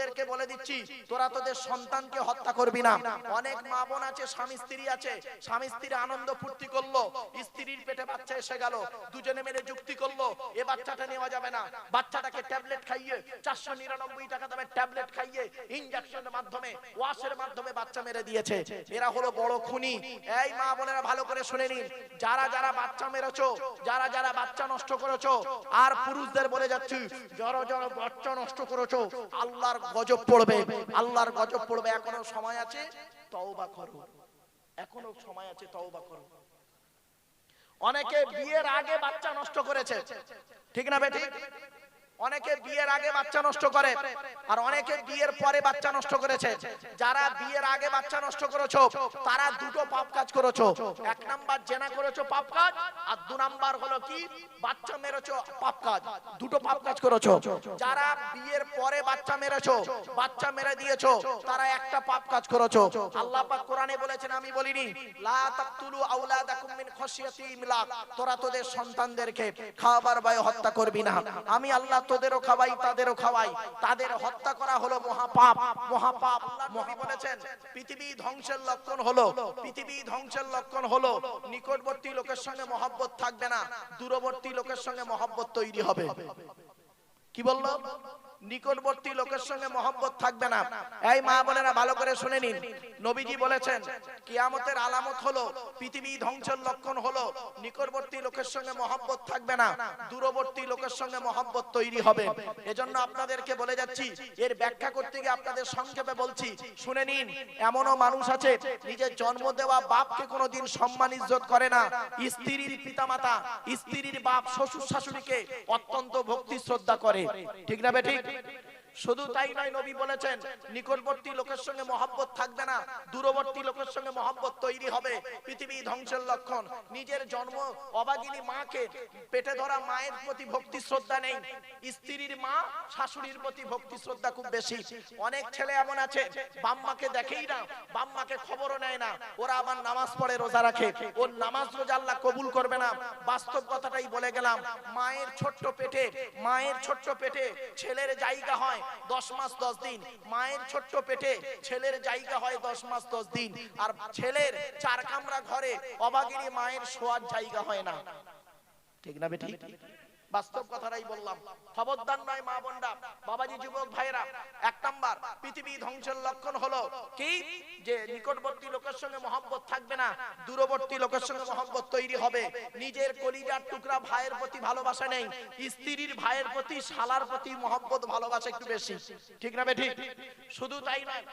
তোদেরকে বলে দিচ্ছি তোরা তোদের সন্তানকে হত্যা করবি না। অনেক মা বোন আছে স্বামী স্ত্রী আছে। স্বামী স্ত্রী আনন্দ ফুর্তি করল স্ত্রীর পেটে বাচ্চা এসে গেল দুজনে মিলে যুক্তি করল এ বাচ্চাটা নেওয়া যাবে না। বাচ্চাটাকে ট্যাবলেট খাইয়ে চারশো নিরানব্বই টাকা দামের ট্যাবলেট খাইয়ে ইনজেকশনের মাধ্যমে ওয়াশের মাধ্যমে বাচ্চা মেরে দিয়েছে। এরা হলো বড় খুনি। এই মা বোনেরা ভালো করে শুনে নিন। যারা যারা বাচ্চা মেরেছো যারা যারা বাচ্চা নষ্ট করেছ আর পুরুষদের বলে যাচ্ছি যারা যারা বাচ্চা নষ্ট করেছ আল্লাহর গজব পড়বে, আল্লাহর গজব পড়বে, এখনও সময় আছে? তওবা করো। এখনও সময় আছে, তওবা করো। অনেকে বিয়ের আগে বাচ্চা নষ্ট করেছে। ঠিক না বেটি অনেকে বিয়ের আগে বাচ্চা নষ্ট করে, আর অনেকে বিয়ের পরে বাচ্চা নষ্ট করেছে। যারা বিয়ের আগে বাচ্চা নষ্ট করেছ, তারা দুটো পাপ কাজ করেছ। এক নাম্বার জেনা করেছ পাপ কাজ, আর দু নাম্বার হলো কি? বাচ্চা মেরেছো পাপ কাজ। দুটো পাপ কাজ করেছ। যারা বিয়ের পরে বাচ্চা মেরেছো, বাচ্চা মেরে দিয়েছ, তারা একটা পাপ কাজ করেছ। আল্লাহ পাক কোরআনে বলেছেন, আমি বলিনি, লা তাকতুলু আওলাদাকুম মিন খাশিয়াতি ইমলাক তোরা তোদের সন্তানদেরকে খাবার ভয়ে হত্যা করবি না। আমি আল্লাহ তোদেরও খাওয়াই, তাদেরও খাওয়াই। তাদের হত্যা করা হলো মহাপাপ। মহাপাপ, নবী বলেছেন, পৃথিবী ধ্বংসের লক্ষণ হলো, পৃথিবী ধ্বংসের লক্ষণ হলো, নিকটবর্তী লোকের সঙ্গে মহব্বত থাকবে না, দূরবর্তী লোকের সঙ্গে মহব্বত তৈরি হবে। কি বলল? নিকটবর্তী লোকের সঙ্গে মহব্বত থাকবে না। এই মা বোনেরা ভালো করে শুনে নিন। নবীজি বলেছেন, কিয়ামতের আলামত হলো, পৃথিবী ধ্বংসের লক্ষণ হলো, নিকটবর্তী লোকের সঙ্গে মহব্বত থাকবে না, দূরবর্তী লোকের সঙ্গে মহব্বত তৈরি হবে। এজন্য আপনাদেরকে বলে যাচ্ছি, এর ব্যাখ্যা করতে গিয়ে আপনাদের সংক্ষেপে বলছি, শুনে নিন, এমনও মানুষ আছে, নিজের জন্ম দেওয়া বাপকে কোনোদিন সম্মান ইজ্জত করে না। স্ত্রীর পিতামাতা, স্ত্রীর বাপ, শ্বশুর শাশুড়িকে অত্যন্ত ভক্তি শ্রদ্ধা করে। ঠিক না বেঠিক vete, vete. শুধু তাই নয়, নবী বলেছেন, নিকটবর্তী লোকের সঙ্গে মহব্বত থাকবে না, দূরবর্তী লোকের সঙ্গে মহব্বত তৈরি হবে, পৃথিবী ধ্বংসের লক্ষণ। নিজের জন্ম অবাগিনী মাকে, পেটে ধরা মায়ের প্রতি ভক্তি শ্রদ্ধা নেই, স্ত্রীর মা শাশুড়ির প্রতি ভক্তি শ্রদ্ধা খুব বেশি। অনেক ছেলে এমন আছে বাম্মাকে দেখেই না বাম্মাকে খবরও নেয় না, ওরা আবার নামাজ পড়ে, রোজা রাখে। ওর নামাজ রোজা আল্লাহ কবুল করবে না, বাস্তব কথাটাই বলে গেলাম, মায়ের ছোট্ট পেটে, মায়ের ছোট্ট পেটে ছেলের জায়গা হয় দশ মাস, দশ দিন। মায়ের ছোট্ট পেটে ছেলের জায়গা হয় দশ মাস, দশ দিন। আর ছেলের চার কামরা ঘরে অবাগিনী মায়ের শোয়ার জায়গা হয় না। ঠিক না বেটি? বাস্তব কথাটাই বললাম। খবরদার নয় মা বোনরা। বাবাজি যুবক ভাইরা এক নাম্বার, পৃথিবী ধ্বংসের লক্ষণ হলো কি? যে নিকটবর্তী লোকের সঙ্গে মহব্বত থাকবে না, দূরবর্তী লোকের সঙ্গে মহব্বত তৈরি হবে। নিজের কলিজার টুকরা ভাইয়ের প্রতি ভালোবাসা নেই, স্ত্রীর ভাইয়ের প্রতি, শালার প্রতি মহব্বত, ভালোবাসা একটু বেশি। ঠিক না বেঠিক? শুধু তাই নয়,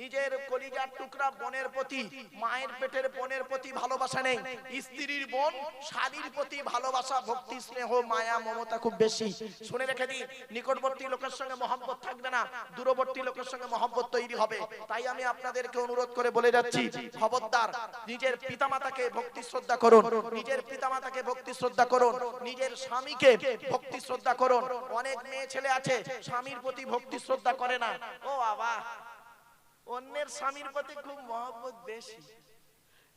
নিজের কলিজার টুকরা বোনের প্রতি, মায়ের পেটের বোনের প্রতি ভালোবাসা নেই, স্ত্রীর বোন, শালীর প্রতি ভালোবাসা, ভক্তি, স্নেহ, মায়া মমতা খুব বেশি। শুনে রেখে দিন নিকটবর্তী লোকের সঙ্গে মহব্বত থাকবে না, দূরবর্তী লোকের সঙ্গে মহব্বত তৈরি হবে। তাই আমি আপনাদেরকে অনুরোধ করে বলে যাচ্ছি, খবরদার, নিজের পিতামাতাকে ভক্তি শ্রদ্ধা করুন, নিজের পিতামাতাকে ভক্তি শ্রদ্ধা করুন, নিজের স্বামীকে ভক্তি শ্রদ্ধা করুন। অনেক মেয়ে ছেলে আছে, স্বামীর প্রতি ভক্তি শ্রদ্ধা করে না। ও বাবা, অন্যের স্বামীর প্রতি খুব মহব্বত বেশি।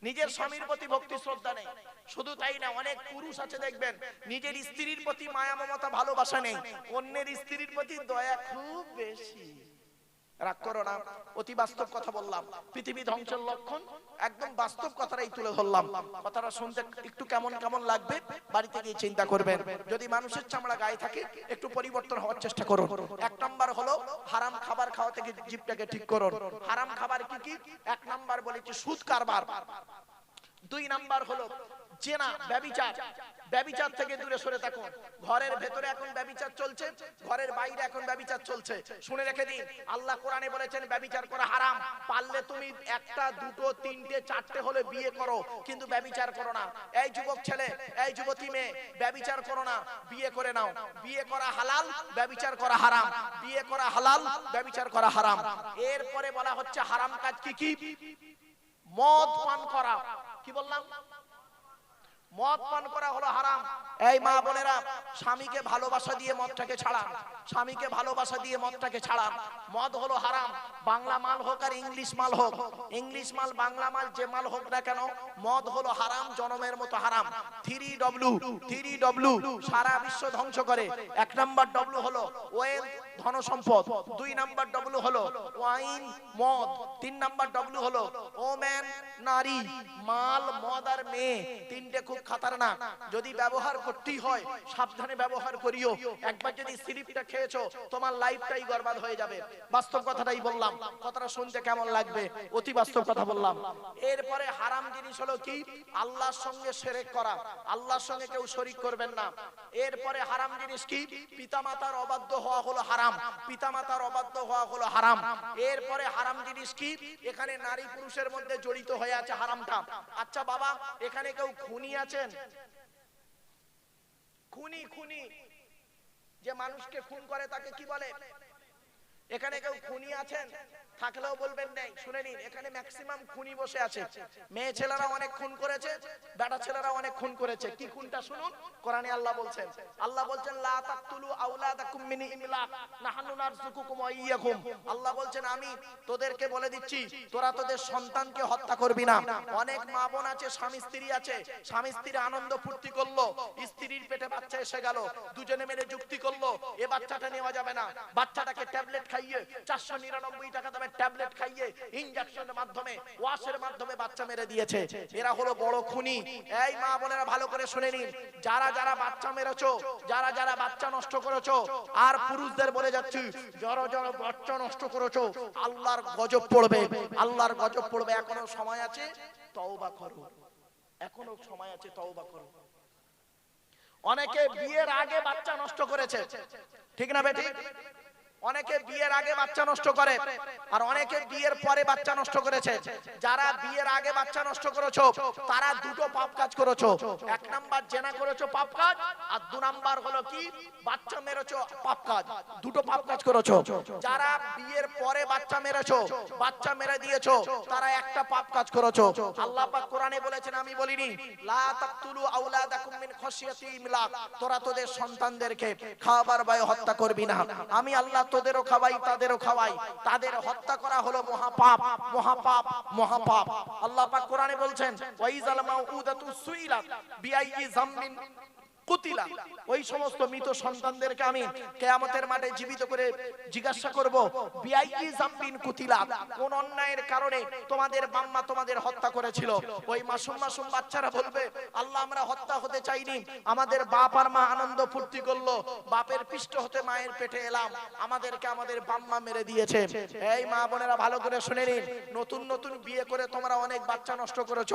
নিজের স্বামীর প্রতি ভক্তি শ্রদ্ধা নেই। শুধু তাই না অনেক পুরুষ আছে দেখবেন নিজের স্ত্রীর প্রতি মায়া মমতা ভালোবাসা নেই। অন্যের স্ত্রীর প্রতি দয়া খুব বেশি। রাগ করো না, অতি বাস্তব কথা বললাম। পৃথিবী ধ্বংসের লক্ষণ, একদম বাস্তব কথাটাই তুলে ধরলাম। কথাটা শুনতে একটু কেমন কেমন লাগবে, বাড়িতে গিয়ে চিন্তা করবেন। যদি মানুষের চামড়া গায়ে থাকে, একটু পরিবর্তন হওয়ার চেষ্টা করুন। এক নাম্বার হলো, হারাম খাবার খাওয়া থেকে জিভটাকে ঠিক করুন। হারাম খাবার কি কি? এক নাম্বার বলেছি, সুদ কারবার। দুই নাম্বার হলো জেনা ব্যবিচার। ব্যবিচার থেকে দূরে সরে থাকুন। ঘরের ভেতরে এখন ব্যবিচার চলছে, ঘরের বাইরে এখন ব্যবিচার চলছে। শুনে রেখে দিন, আল্লাহ কোরআনে বলেছেন, ব্যবিচার করা হারাম। পারলে তুমি একটা, দুটো, তিনটে, চারটে হলে বিয়ে করো, কিন্তু ব্যবিচার করো না। এই যুবক ছেলে, এই যুবতী মেয়ে, ব্যবিচার করো না। বিয়ে করে নাও। বিয়ে করা হালাল, ব্যবিচার করা হারাম। বিয়ে করা হালাল, ব্যবিচার করা হারাম। এরপরে বলা হচ্ছে হারাম কাজ কি কি? মদ পান করা। কি বললাম? মদ পান করা হলো হারাম। এই মা বোনেরা, স্বামীকে ভালোবাসা দিয়ে মদটাকে ছাড়ান। স্বামীকে ভালোবাসা দিয়ে মদটাকে ছাড়ান। মদ হলো হারাম। বাংলা মাল হোক আর ইংলিশ মাল হোক, ইংলিশ মাল, বাংলা মাল যে মাল হোক না কেন, মদ হলো হারাম, জনমের মতো হারাম। থ্রি ডব্লু থ্রি ডব্লু সারা বিশ্ব ধ্বংস করে। এক নাম্বার ডব্লু হলো ওয়েল ধন সম্পদ দুই নাম্বার ডব্লু হলো ওয়াইন, মদ। তিন নাম্বার ডব্লু হলো ওম্যান, নারী, মাল, মদ আর মেয়ে। তিনটে খুব খাতারনাক। যদি ব্যবহার করতেই হয়, সাবধানে ব্যবহার করিও। একবার যদি স্লিপটা খেয়েছো, তোমার লাইফটাই বরবাদ হয়ে যাবে। বাস্তব কথাটাই বললাম। কথাটা শুনতে কেমন লাগবে? অতি বাস্তব কথা বললাম। এরপরে হারাম জিনিস হলো কি? আল্লাহর সঙ্গে সেরেক করা। আল্লাহর সঙ্গে কেউ শরিক করবেন না। এরপরে হারাম জিনিস কি? পিতামাতার অবাধ্য হওয়া হলো হারাম। পিতামাতার অবাধ্য হওয়া হলো হারাম। এরপরে হারাম জিনিস কি? এখানে নারী পুরুষের মধ্যে জড়িত হয়ে আছে হারামটা। আচ্ছা বাবা, এখানে কেউ খুনি আছেন? খুনি খুনি। যে মানুষকে খুন করে তাকে কি বলে? এখানে কেউ খুনি আছেন? থাকলেও বলবেন নেই। শুনে নিন, এখানে ম্যাক্সিমাম খুনি বসে আছে। মেয়ে ছেলেরা অনেক খুন করেছে, বেটা ছেলেরা অনেক খুন করেছে। কি খুনটা শুনুন? কোরআনে আল্লাহ বলছেন আল্লাহ বলছেন, লা তাকতুলু আওলাদাকুম মিন ইমলাক, নাহনু নারযুকুকুম ওয়া ইয়্যাকুম। আল্লাহ বলছেন, আমি তোদেরকে বলে দিচ্ছি, তোরা তোদের সন্তানকে হত্যা করবি না। অনেক মা বোন আছে, স্বামী স্ত্রী আছে। স্বামী স্ত্রী আনন্দ ফুর্তি করল, স্ত্রীর পেটে বাচ্চা এসে গেল, দুজনে মিলে যুক্তি করল, এ বাচ্চাটা নেওয়া যাবে না। বাচ্চাটাকে ট্যাবলেট খাইয়ে চারশো নিরানব্বই টাকা দামে ট্যাবলেট খাইয়ে ইনজেকশনের মাধ্যমে ওয়াশের মাধ্যমে বাচ্চা মেরে দিয়েছে। এরা হলো বড় খুনি। এই মা বোনেরা ভালো করে শুনে নিন। যারা যারা বাচ্চা মেরেছো, যারা যারা বাচ্চা নষ্ট করেছ, আর পুরুষদের বলে যাচ্ছি, যারা যারা বাচ্চা নষ্ট করেছ, আল্লাহর গজব পড়বে। আল্লাহর গজব পড়বে। এখনও সময় আছে? তওবা করো। এখনও সময় আছে, তওবা করো। অনেকে বিয়ের আগে বাচ্চা নষ্ট করেছে। ঠিক না বেটি অনেকে বিয়ের আগে বাচ্চা নষ্ট করে, আর অনেকে বিয়ের পরে বাচ্চা নষ্ট করেছে। যারা বিয়ের আগে বাচ্চা নষ্ট করেছ, তারা দুটো পাপ কাজ করেছ। এক নাম্বার জেনা করেছ পাপ কাজ, আর দু নাম্বার হলো কি? বাচ্চা মেরেছো পাপ কাজ, দুটো পাপ কাজ করেছ। যারা বিয়ের পরে বাচ্চা মেরেছো, বাচ্চা মেরে দিয়েছ, তারা একটা পাপ কাজ করেছ। আল্লাহ পাক কোরআনে বলেছেন, আমি বলিনি, লা তাকতুলু আওলাদাকুম মিন খাশিয়াতি ইমলাক। তোরা তোদের সন্তানদেরকে খাবার ভয়ে হত্যা করবি না। আমি আল্লাহ তোদেরও খাওয়াই, তাদেরও খাওয়াই। তাদের হত্যা করা হলো মহাপাপ মহাপাপ মহাপাপ। আল্লাহ পাক কোরআনে বলছেন, ওয়াইজাল মাউউদাতু সুইলাত বিআইয়ি জামবিন কুতিলা। ওই সমস্ত মৃত সন্তানদেরকে আমি কেয়ামতের মাঠে জীবিত করে জিজ্ঞাসা করব বিআইয়ি জামবিন কুতিলা, কোন অন্যায়ের কারণে তোমাদের বাম্মা তোমাদের হত্যা করেছিল? ওই মাসুম মাসুম বাচ্চারা বলবে, আল্লাহ, আমরা হত্যা হতে চাইনি। আমাদের বাপ আর মা আনন্দ ফুর্তি করল। বাপের পৃষ্ঠ হতে মায়ের পেটে এলাম। আমাদেরকে আমাদের বাম্মা মেরে দিয়েছে। এই মা বোনেরা, ভালো করে শুনে নিন। নতুন নতুন বিয়ে করে তোমরা অনেক বাচ্চা নষ্ট করেছ।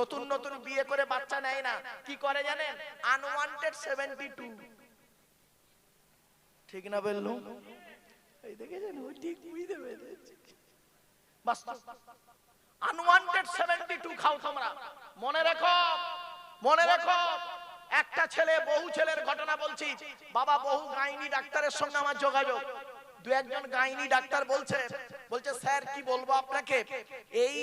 নতুন নতুন বিয়ে করে বাচ্চা নেয় না। কি করে জানেন? আনওয়ান্টেড সেভেন্টি টু ঠিক না বললু? এই দেখেছেন? ও ঠিক বুঝতে পেরেছে। আনওয়ান্টেড সেভেন্টি টু খাও তোমরা। মনে রেখো মনে রেখো, একটা ছেলে, বহু ছেলের ঘটনা বলছি। বাবা, বহু গাইনি ডাক্তারের সঙ্গে আমার যোগাযোগ। দু একজন গাইনি ডাক্তার বলছে বলছে, স্যার, কি বলব আপনাকে? এই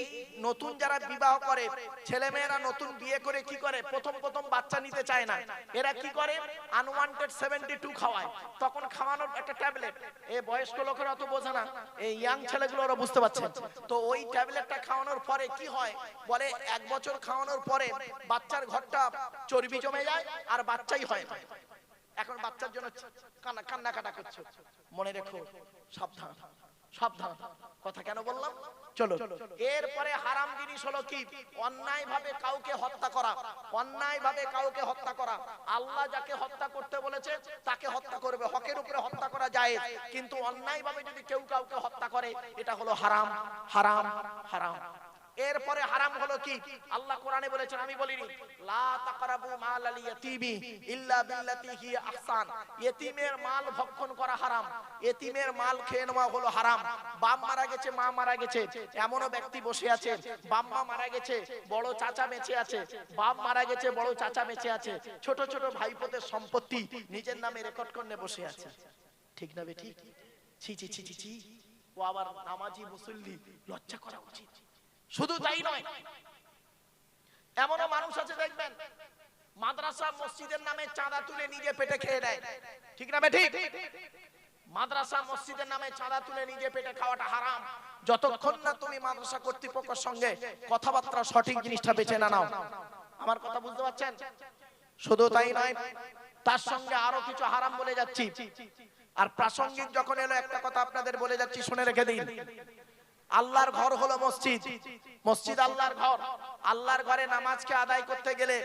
নতুন যারা বিবাহ করে ছেলে মেয়েরা নতুন বিয়ে করে কি করে? প্রথম প্রথম বাচ্চা নিতে চায় না। এরা কি করে? আনওয়ান্টেড সেভেন্টি টু খাওয়ায়। তখন খাওয়ানোর একটা ট্যাবলেট। এই বয়স্ক লোকেরা অত বোঝে না। এই ইয়াং ছেলেগুলো ওরা বুঝতে পারছে। তো ওই ট্যাবলেটটা খাওয়ানোর পরে কি হয়? বলে, এক বছর খাওয়ানোর পরে বাচ্চার ঘরটা চর্বি জমে যায় আর বাচ্চাই হয় না। এখন বাচ্চার জন্য কান্না, কান্নাকাটা করছ। মনে রেখো, সাবধান। সাবধান। কথা কেন বললাম? চলো। এরপরে হারাম জিনিস হলো কি? অন্যায় ভাবে কাউকে হত্যা করা। অন্যায় ভাবে কাউকে হত্যা করা। আল্লাহ যাকে হত্যা করতে বলেছে তাকে হত্যা করবে। হকের উপরে হত্যা করা যায় কিন্তু অন্যায় ভাবে যদি কেউ কাউকে হত্যা করে এটা হলো হারাম। হারাম। হারাম। এরপরে হারাম হলো কি? আল্লাহ কোরআনে বলেছেন, আমি বলিনি। লা তাকরাবু মাল আল ইয়াতীমি ইল্লা বিল্লাতি হি আহসান। ইতিমের মাল ভক্ষণ করা হারাম। ইতিমের মাল খেয়ে নেওয়া হলো হারাম। বাপ মারা গেছে, মা মারা গেছে। এমনও ব্যক্তি বসে আছে। বাপ মা মারা গেছে, বড় চাচা বেঁচে আছে। বাপ মারা গেছে, বড় চাচা বেঁচে আছে। ছোট ছোট ভাইপোদের সম্পত্তি নিজের নামে রেকর্ড করে বসে আছে। ঠিক না বে ঠিক? ছি ছি ছি ছি। ও আবার নামাজি মুসল্লি, লজ্জা করা উচিত। শুধু তাই নয়, এমনও মানুষ আছে, দেখবেন, মাদ্রাসা মসজিদের নামে চাঁদা তুলে নিজে পেটে খেয়ে নেয়। ঠিক না ঠিক? মাদ্রাসা মসজিদের নামে চাঁদা তুলে নিজে পেটে খাওয়াটা হারাম। যতক্ষণ না তুমি মাদ্রাসা কর্তৃপক্ষের সঙ্গে কথাবার্তা সঠিক জিনিসটা বেছে না নাও। আমার কথা বুঝতে পারছেন? শুধু তাই নয়, তার সঙ্গে আরও কিছু হারাম বলে যাচ্ছি। আর প্রাসঙ্গিক যখন এলো, একটা কথা আপনাদের বলে যাচ্ছি, শুনে রেখে দিন। আল্লাহর ঘর হলো মসজিদ। মসজিদ আল্লাহর ঘর। আল্লাহর ঘরে নামাজকে আদায় করতে গেলে,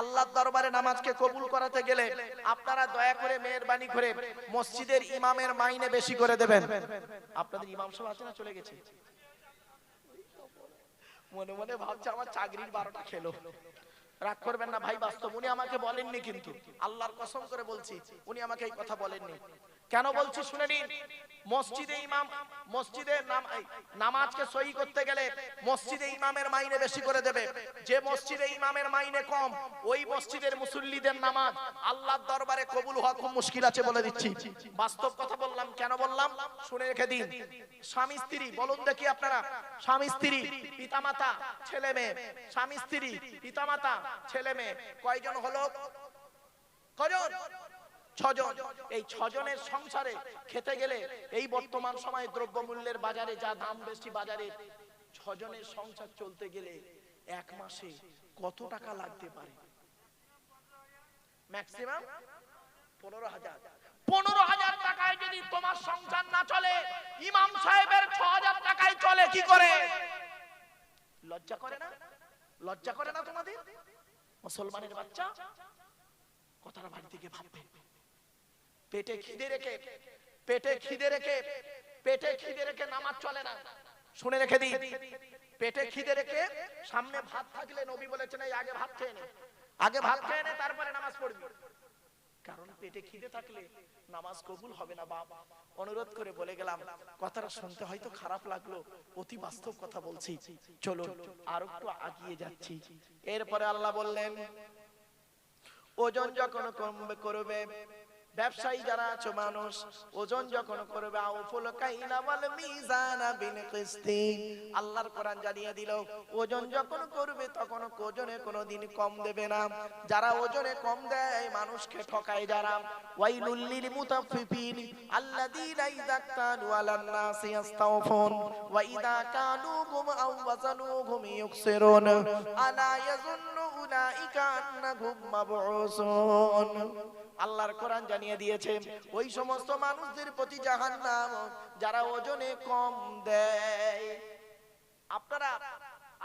আল্লাহর দরবারে নামাজকে কবুল করাতে গেলে আপনারা দয়া করে মেহরবানি করে মসজিদের ইমামের মাইনে বেশি করে দেবেন। আপনাদের ইমাম সাহেব আছে না চলে গেছে? মনে মনে ভাবছে আমার চাকরির বারোটা খেলো। রাগ করবেন না, ভাই, বাস্তব। উনি আমাকে বলেননি কিন্তু। আল্লাহর কসম করে বলছি, উনি আমাকে এই কথা বলেননি। কেন বলছি শুনে নিন? মসজিদে ইমাম, মসজিদে নামাজকে সহি করতে গেলে মসজিদে ইমামের মাইনে বেশি করে দেবে। যে মসজিদে ইমামের মাইনে কম, ওই মসজিদের মুসল্লিদের নামাজ আল্লাহর দরবারে কবুল হওয়া খুব মুশকিল আছে বলে দিচ্ছি। বাস্তব কথা বললাম, কেন বললাম? শুনে রেখে দিন। স্বামী, স্ত্রী, বলুন দেখি আপনারা। স্বামী, স্ত্রী, পিতামাতা, ছেলে, মেয়ে। স্বামী, স্ত্রী, পিতামাতা ছেলে মেয়ে, কয়জন হলো? কজন ছজন। এই ছজনের সংসারে খেতে গেলে এই বর্তমান সময়ে দ্রব্যমূল্যের বাজারে যা দাম বেশি বাজারে, ছজনের সংসার চলতে গেলে এক মাসে কত টাকা লাগতে পারে? ম্যাক্সিমাম পনেরো হাজার। পনেরো হাজার টাকায় যদি তোমার সংসার না চলে, ইমাম সাহেবের ছ হাজার টাকায় চলে, কি করে? লজ্জা করে না? লজ্জা করে না তোমাদের? মুসলমানের বাচ্চা কথাটা বাড়ি দিকে ভাববে। পেটে খিদে রেখে, পেটে খিদে রেখে, পেটে খিদে রেখে নামাজ চলে না। শুনে রেখে দিই পেটে খিদে রেখে সামনে ভাত থাকলে নবী বলেছেন আগে ভাত খেয়ে নে। আগে ভাত খেয়ে নে, তারপরে নামাজ পড়বি। কারণ পেটে খিদে থাকলে নামাজ কবুল হবে না, বাপ। অনুরোধ করে বলে গেলাম, কথাটা শুনতে হয়তো খারাপ লাগল, অতি বাস্তব কথা বলছি। চলো আর একটু আগিয়ে যাচ্ছি। এরপরে আল্লাহ বললেন, ওজন যখন কমবে, করবে। ব্যবসায়ী যারা আছো মানুষ, ওজন যখন করবে আল্লাহর কোরআন জানিয়ে দিল, ওজন যখন করবে তখন ওজনে কোনোদিন কম দেবে না। যারা ওজনে কম দেয়, মানুষকে ঠকায় যারা। ওয়াইলুল লিল মুতাফফিফিন আল্লাযীনা ইযা কানু আলান নাসি ইস্তাওফুন ওয়া ইযা কালুহুম আও ওয়াজানুহুম ইউকসিরুন আলা ইয়াযুন্নু উলাইকা আন্নাহুম মাবউসুন। আল্লাহর কোরআন জানিয়ে দিয়েছে, ওই সমস্ত মানুষদের প্রতি জাহান্নাম যারা ওজনে কম দেয়। আপনারা,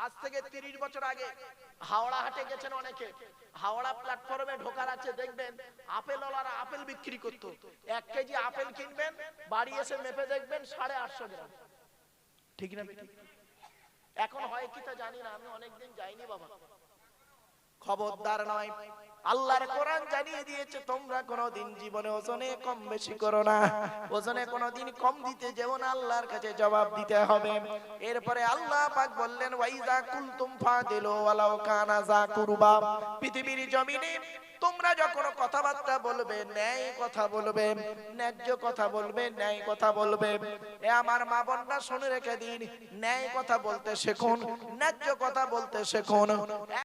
আজ থেকে তিরিশ বছর আগে হাওড়া হাটে গেছেন অনেকে, হাওড়া প্ল্যাটফর্মে ঢোকার আছে, দেখবেন আপেল ওলারা আপেল বিক্রি করতো। এক কেজি আপেল কিনবেন, বাড়ি এসে মেপে দেখবেন সাড়ে আটশো গ্রাম। ঠিক না এখন হয় কি তা জানি না, আমি অনেকদিন যাইনি বাবা। খবরদার নয়। আল্লাহর কোরআন জানিয়ে দিয়েছে, তোমরা কোনোদিন জীবনে ওজনে কম বেশি করো না। ওজনে কোনোদিন কম দিতে যেও না, আল্লাহর কাছে জবাব দিতে হবে। এরপরে আল্লাহ পাক বললেন, ওয়াইজা কুলতুম ফাদিলু ওয়ালাউ কানা যা কুরবা। পৃথিবীর জমিনে তোমরা যখন কথাবার্তা বলবে, ন্যায় কথা বলবে, ন্যায্য কথা বলবে, ন্যায় কথা বলবে। এ আমার মা বোনরা শুনে রেখে দিন, ন্যায় কথা বলতে শেখুন, ন্যায্য কথা বলতে শেখুন।